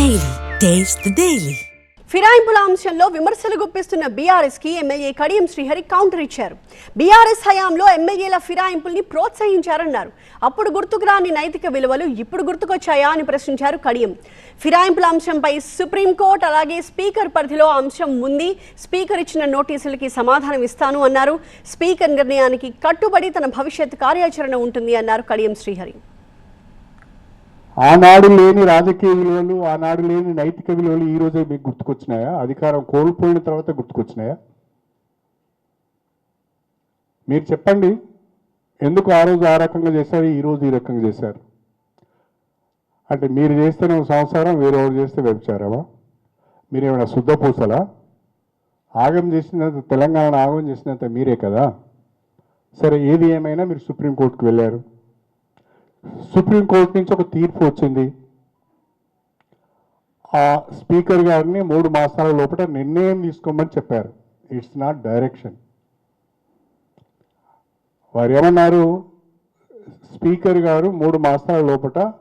Daily taste daily ఫిరాయింపుల అంశంలో విమర్శలు గుప్పిస్తున్న బీఆర్ఎస్కి ఎమ్మెల్యే కడియం శ్రీహరి కౌంటర్ ఇచ్చారు. బీఆర్ఎస్ హయాంలో ఎమ్మెల్యేల ఫిరాయింపుల్ని ప్రోత్సహించారన్నారు. అప్పుడు గుర్తుకు రాని నైతిక విలువలు ఇప్పుడు గుర్తుకొచ్చాయా అని ప్రశ్నించారు కడియం. ఫిరాయింపుల అంశంపై సుప్రీంకోర్టు అలాగే స్పీకర్ పరిధిలో అంశం ఉంది. స్పీకర్ ఇచ్చిన నోటీసులకి సమాధానం ఇస్తాను అన్నారు. స్పీకర్ నిర్ణయానికి కట్టుబడి తన భవిష్యత్ కార్యాచరణ ఉంటుంది అన్నారు కడియం శ్రీహరి. ఆనాడు లేని రాజకీయ విలువలు ఆనాడు లేని నైతిక విలువలు ఈ రోజే మీకు గుర్తుకొచ్చినాయా? అధికారం కోల్పోయిన తర్వాత గుర్తుకొచ్చినాయా? మీరు చెప్పండి. ఎందుకు ఆ రోజు ఆ రకంగా చేశారు ఈ రోజు ఈ రకంగా చేశారు? అంటే మీరు చేస్తేనే సంసారం వేరేవారు చేస్తే వ్యభిచారమా? మీరు ఏమైనా శుద్ధపూసలా ఆగం చేసినంత తెలంగాణ ఆగం చేసినంత మీరే కదా? సరే ఏది ఏమైనా మీరు సుప్రీంకోర్టుకు వెళ్ళారు. సుప్రీంకోర్టు నుంచి ఒక తీర్పు వచ్చింది. ఆ స్పీకర్ గారిని మూడు మాసాల లోపల నిర్ణయం తీసుకోమని చెప్పారు. ఇట్స్ నాట్ డైరెక్షన్ వారు ఏమన్నారు? స్పీకర్ గారు మూడు మాసాల లోపల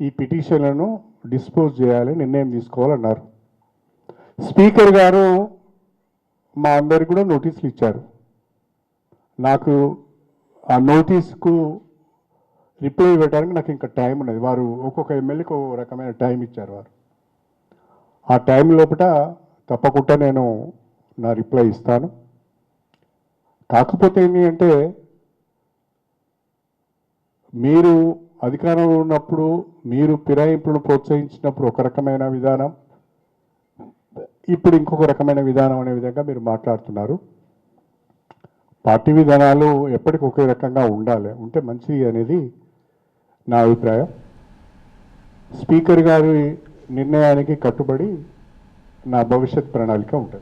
ఈ పిటిషన్లను డిస్పోజ్ చేయాలి నిర్ణయం తీసుకోవాలన్నారు. స్పీకర్ గారు మా అందరికి కూడా నోటీసులు ఇచ్చారు. నాకు ఆ నోటీస్కు రిప్లై ఇవ్వడానికి నాకు ఇంకా టైం ఉన్నది. వారు ఒక్కొక్క ఎమ్మెల్యేకి ఒక రకమైన టైం ఇచ్చారు వారు. ఆ టైం లోపల తప్పకుండా నేను నా రిప్లై ఇస్తాను. కాకపోతే ఏంటి అంటే మీరు అధికారంలో ఉన్నప్పుడు మీరు ఫిరాయింపులను ప్రోత్సహించినప్పుడు ఒక రకమైన విధానం ఇప్పుడు ఇంకొక రకమైన విధానం అనే విధంగా మీరు మాట్లాడుతున్నారు. పార్టీ విధానాలు ఎప్పటికి ఒకే రకంగా ఉండాలి. ఉంటే మంచిది అనేది నా అభిప్రాయం. స్పీకర్ గారి నిర్ణయానికి కట్టుబడి నా భవిష్యత్ ప్రణాళిక ఉంటుంది.